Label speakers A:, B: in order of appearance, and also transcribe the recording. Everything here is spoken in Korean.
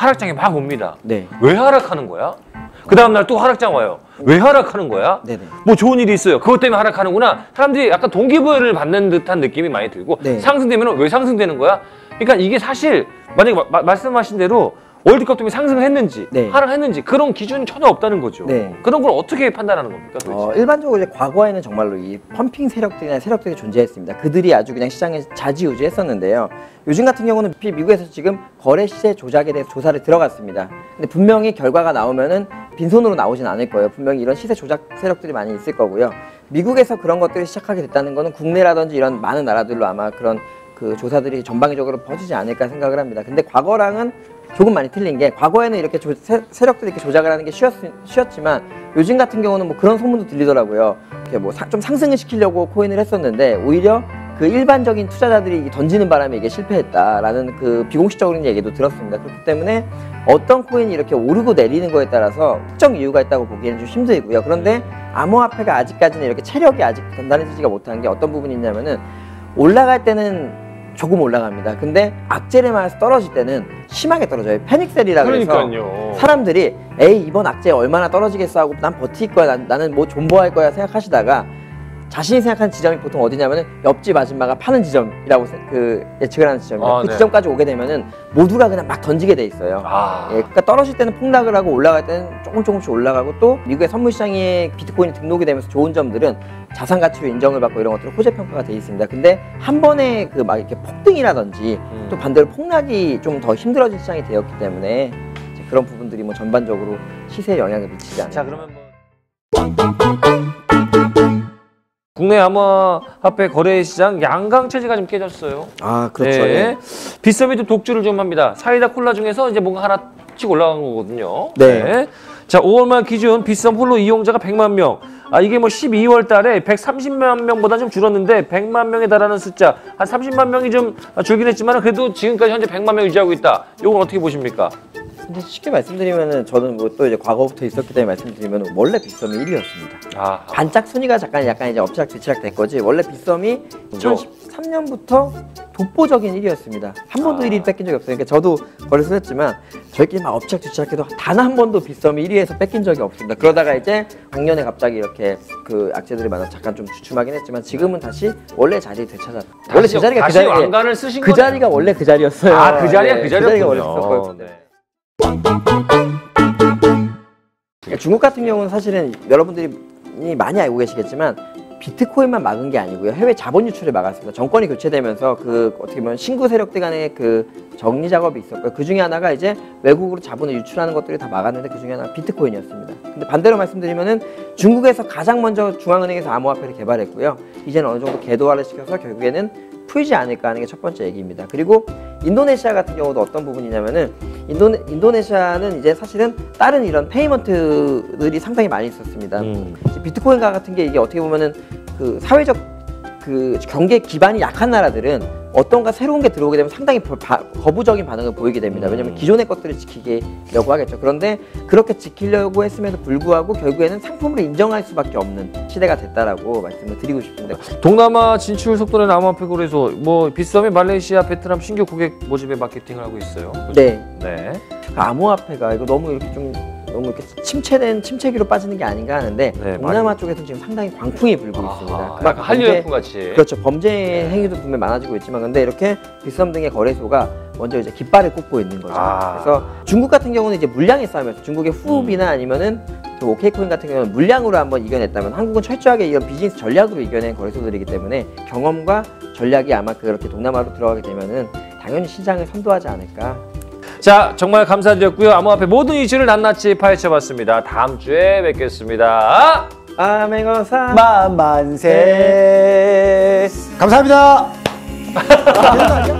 A: 하락장이 막 옵니다.
B: 네.
A: 왜 하락하는 거야? 그 다음날 또 하락장 와요. 왜 하락하는 거야?
B: 네네.
A: 뭐 좋은 일이 있어요. 그것 때문에 하락하는구나. 사람들이 약간 동기부여를 받는 듯한 느낌이 많이 들고
B: 네.
A: 상승되면 왜 상승되는 거야? 그러니까 이게 사실 만약에 마- 마- 말씀하신 대로 월드컵 때문에 상승을 했는지
B: 네.
A: 하락했는지 그런 기준이 전혀 없다는 거죠.
B: 네.
A: 그런 걸 어떻게 판단하는 겁니까?
B: 어, 일반적으로 이제 과거에는 정말로 이 펌핑 세력들이나 세력들이 존재했습니다. 그들이 아주 그냥 시장에 자지우지했었는데요. 요즘 같은 경우는 미- 미국에서 지금 거래 시세 조작에 대해서 조사를 들어갔습니다. 근데 분명히 결과가 나오면은 빈손으로 나오진 않을 거예요. 분명히 이런 시세 조작 세력들이 많이 있을 거고요. 미국에서 그런 것들이 시작하게 됐다는 거는 국내라든지 이런 많은 나라들로 아마 그런 그 조사들이 전방위적으로 퍼지지 않을까 생각을 합니다. 근데 과거랑은 조금 많이 틀린 게 과거에는 이렇게 조- 세, 세력들이 이렇게 조작을 하는 게 쉬웠, 쉬웠지만 요즘 같은 경우는 뭐 그런 소문도 들리더라고요. 이렇게 뭐 좀 상승을 시키려고 코인을 했었는데 오히려 그 일반적인 투자자들이 던지는 바람에 이게 실패했다라는 그 비공식적인 얘기도 들었습니다. 그렇기 때문에 어떤 코인이 이렇게 오르고 내리는 거에 따라서 특정 이유가 있다고 보기에는 좀 힘들고요. 그런데 암호화폐가 아직까지는 이렇게 체력이 아직 단단해지지가 못한 게 어떤 부분이 있냐면은 올라갈 때는 조금 올라갑니다. 근데 악재를 맞아서 떨어질 때는 심하게 떨어져요. 패닉셀이라 그래서
A: 그러니까요.
B: 사람들이 에이 이번 악재 얼마나 떨어지겠어 하고 난 버틸 거야 난, 나는 뭐 존버할 거야 생각하시다가 자신이 생각하는 지점이 보통 어디냐면은 옆집 아줌마가 파는 지점이라고 세- 그 예측을 하는 지점이에요.
A: 아,
B: 그
A: 네.
B: 지점까지 오게 되면은 모두가 그냥 막 던지게 돼 있어요.
A: 아,
B: 예, 그러니까 떨어질 때는 폭락을 하고 올라갈 때는 조금 조금씩 올라가고 또 미국의 선물 시장에 비트코인이 등록이 되면서 좋은 점들은 자산 가치로 인정을 받고 이런 것들은 호재 평가가 돼 있습니다. 근데 한 번에 그 막 이렇게 폭등이라든지
A: 음.
B: 또 반대로 폭락이 좀 더 힘들어진 시장이 되었기 때문에 그런 부분들이 뭐 전반적으로 시세에 영향을 미치지 않아요.
A: 자 그러면 뭐 국내 암호화폐 거래 시장 양강 체제가 좀 깨졌어요.
B: 아 그렇죠.
A: 네. 빗썸이 또 독주를 좀 합니다. 사이다 콜라 중에서 이제 뭔가 하나 씩 올라간 거거든요.
B: 네.
A: 자, 5월 말 기준 빗썸 홀로 이용자가 100만 명. 아, 이게 뭐 12월 달에 130만 명보다 좀 줄었는데 100만 명에 달하는 숫자. 한 30만 명이 좀 줄긴 했지만 그래도 지금까지 현재 100만 명 유지하고 있다. 이건 어떻게 보십니까?
B: 근데 쉽게 말씀드리면은 저는 뭐 또 이제 과거부터 있었기 때문에 말씀드리면 원래 빗썸이 1위였습니다.
A: 아,
B: 반짝 순위가 잠깐 약간 이제 엎치락 뒤치락 된 거지 원래 빗썸이
A: 그죠?
B: 2013년부터 독보적인 1위였습니다. 한 번도
A: 아.
B: 1위 뺏긴 적이 없어요. 그러니까 저도 거래소 했지만 저희끼리 막 엎치락 뒤치락해도 단 한 번도 빗썸이 1위에서 뺏긴 적이 없습니다. 그러다가 이제 작년에 갑자기 이렇게 그 악재들이 많아서 잠깐 좀 주춤하긴 했지만 지금은 다시 원래 자리를 되찾았. 원래
A: 다시,
B: 그 자리가 그
A: 다시
B: 자리
A: 왕관을 쓰신
B: 그
A: 거네요.
B: 자리가 원래 그 자리였어요.
A: 아, 그 자리가
B: 네,
A: 그
B: 자리가 원래
A: 자리였군요.
B: 있었고요.
A: 네.
B: 그러니까 중국 같은 경우는 사실은 여러분들이 많이 알고 계시겠지만 비트코인만 막은 게 아니고요. 해외 자본 유출을 막았습니다. 정권이 교체되면서 그 어떻게 보면 신구 세력들 간의 그 정리 작업이 있었고요. 그 중에 하나가 이제 외국으로 자본을 유출하는 것들을 다 막았는데 그 중에 하나가 비트코인이었습니다. 근데 반대로 말씀드리면은 중국에서 가장 먼저 중앙은행에서 암호화폐를 개발했고요. 이제는 어느 정도 궤도화를 시켜서 결국에는 풀지 않을까 하는 게 첫 번째 얘기입니다. 그리고 인도네시아 같은 경우도 어떤 부분이냐면은 인도네, 인도네시아는 이제 사실은 다른 이런 페이먼트들이 상당히 많이 있었습니다.
A: 음.
B: 비트코인과 같은 게 이게 어떻게 보면은 그 사회적 그 경제 기반이 약한 나라들은 어떤가 새로운 게 들어오게 되면 상당히 바- 거부적인 반응을 보이게 됩니다. 왜냐하면
A: 음.
B: 기존의 것들을 지키려고 하겠죠. 그런데 그렇게 지키려고 했음에도 불구하고 결국에는 상품으로 인정할 수밖에 없는 시대가 됐다라고 말씀을 드리고 싶은데
A: 동남아 진출 속도는 암호화폐 거래소 뭐 빗썸이 말레이시아, 베트남 신규 고객 모집에 마케팅을 하고 있어요.
B: 네
A: 네.
B: 그 암호화폐가 이거 너무 이렇게 좀 너무 이렇게 침체된 침체기로 빠지는 게 아닌가 하는데
A: 네,
B: 동남아
A: 많이.
B: 쪽에서 지금 상당히 광풍이 불고 있습니다.
A: 아,
B: 그만큼
A: 약간 한류
B: 범죄-
A: 열풍 같이.
B: 그렇죠. 범죄 행위도 분명 많아지고 있지만 근데 이렇게 빗썸 등의 거래소가 먼저 이제 깃발을 꽂고 있는 거죠.
A: 아.
B: 그래서 중국 같은 경우는 이제 물량의 싸움이었어요. 중국의 후흡이나 아니면은 그 오케이코인 같은 경우는 물량으로 한번 이겨냈다면 한국은 철저하게 이런 비즈니스 전략으로 이겨낸 거래소들이기 때문에 경험과 전략이 아마 그렇게 동남아로 들어가게 되면은 당연히 시장을 선도하지 않을까.
A: 자, 정말 감사드렸고요. 암호화폐 모든 이슈를 낱낱이 파헤쳐봤습니다. 다음 주에 뵙겠습니다.
B: 아맹어사
C: 만만세. 감사합니다.